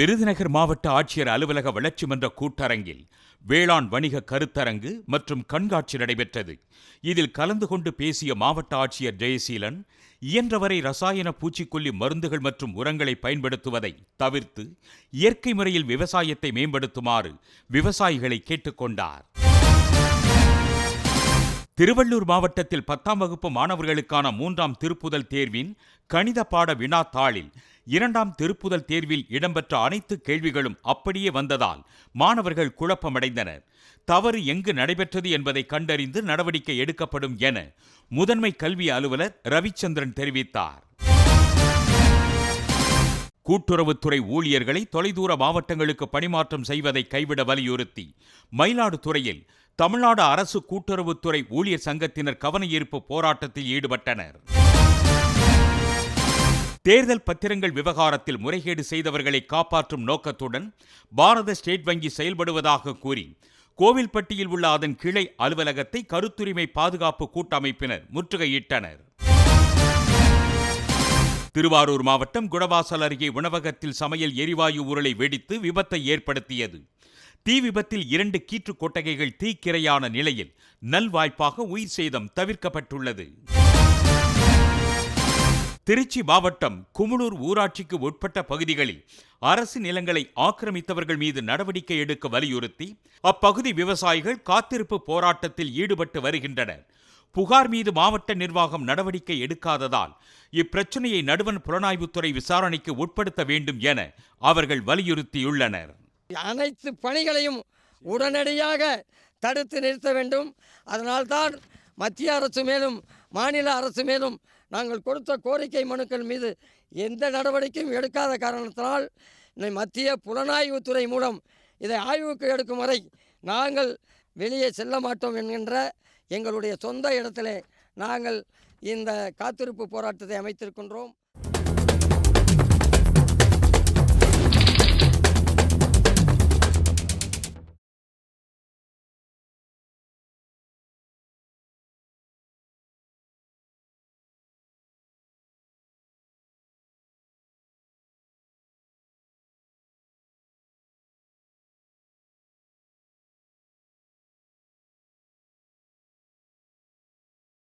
விருதுநகர் மாவட்ட ஆட்சியர் அலுவலக வளர்ச்சி மன்ற கூட்டரங்கில் வேளாண் வணிக கருத்தரங்கு மற்றும் கண்காட்சி நடைபெற்றது. இதில் கலந்து கொண்டு பேசிய மாவட்ட ஆட்சியர் ஜெயசீலன் இயன்றவரை ரசாயன பூச்சிக்கொல்லி மருந்துகள் மற்றும் உரங்களை பயன்படுத்துவதை தவிர்த்து இயற்கை முறையில் விவசாயத்தை மேம்படுத்துமாறு விவசாயிகளை கேட்டுக்கொண்டார். திருவள்ளூர் மாவட்டத்தில் பத்தாம் வகுப்பு மாணவர்களுக்கான மூன்றாம் திருப்புதல் தேர்வின் கணித பாட வினாத்தாளில் இரண்டாம் திருப்புதல் தேர்வில் இடம்பெற்ற அனைத்து கேள்விகளும் அப்படியே வந்ததால் மாணவர்கள் குழப்பமடைந்தனர். தவறு எங்கு நடைபெற்றது என்பதை கண்டறிந்து நடவடிக்கை எடுக்கப்படும் என முதன்மை கல்வி அலுவலர் ரவிச்சந்திரன் தெரிவித்தார். கூட்டுறவுத்துறை ஊழியர்களை தொலைதூர மாவட்டங்களுக்கு பணிமாற்றம் செய்வதை கைவிட வலியுறுத்தி மயிலாடுதுறையில் தமிழ்நாடு அரசு கூட்டுறவுத்துறை ஊழியர் சங்கத்தினர் கவன ஈர்ப்பு போராட்டத்தில் ஈடுபட்டனர். தேர்தல் பத்திரங்கள் விவகாரத்தில் முறைகேடு செய்தவர்களை காப்பாற்றும் நோக்கத்துடன் பாரத ஸ்டேட் வங்கி செயல்படுவதாக கூறி கோவில்பட்டியில் உள்ள அதன் கிளை அலுவலகத்தை கருத்துரிமை பாதுகாப்பு கூட்டமைப்பினர் முற்றுகையிட்டனர். திருவாரூர் மாவட்டம் குடவாசல் அருகே உணவகத்தில் சமையல் எரிவாயு உருளை வெடித்து விபத்தை ஏற்படுத்தியது. தீ விபத்தில் இரண்டு கீற்று கொட்டகைகள் தீக்கிரையான நிலையில் நல்வாய்ப்பாக உயிர் சேதம் தவிர்க்கப்பட்டுள்ளது. திருச்சி மாவட்டம் குமுளூர் ஊராட்சிக்கு உட்பட்ட பகுதிகளில் அரசு நிலங்களை ஆக்கிரமித்தவர்கள் மீது நடவடிக்கை எடுக்க வலியுறுத்தி அப்பகுதி விவசாயிகள் காத்திருப்பு போராட்டத்தில் ஈடுபட்டு வருகின்றனர். புகார் மீது மாவட்ட நிர்வாகம் நடவடிக்கை எடுக்காததால் இப்பிரச்சனையை நடுவன் புலனாய்வுத்துறை விசாரணைக்கு உட்படுத்த வேண்டும் என அவர்கள் வலியுறுத்தியுள்ளனர். அனைத்து பணிகளையும் உடனடியாக தடுத்து நிறுத்த வேண்டும். அதனால்தான் மத்திய அரசு மேலும் மாநில அரசு மேலும் நாங்கள் கொடுத்த கோரிக்கை மனுக்கள் மீது எந்த நடவடிக்கையும் எடுக்காத காரணத்தினால் மத்திய புலனாய்வுத்துறை மூலம் இதை ஆய்வுக்கு எடுக்கும் வரை நாங்கள் வெளியே செல்ல மாட்டோம் என்கின்ற எங்களுடைய சொந்த இடத்திலே நாங்கள் இந்த காத்திருப்பு போராட்டத்தை அமைத்திருக்கின்றோம்.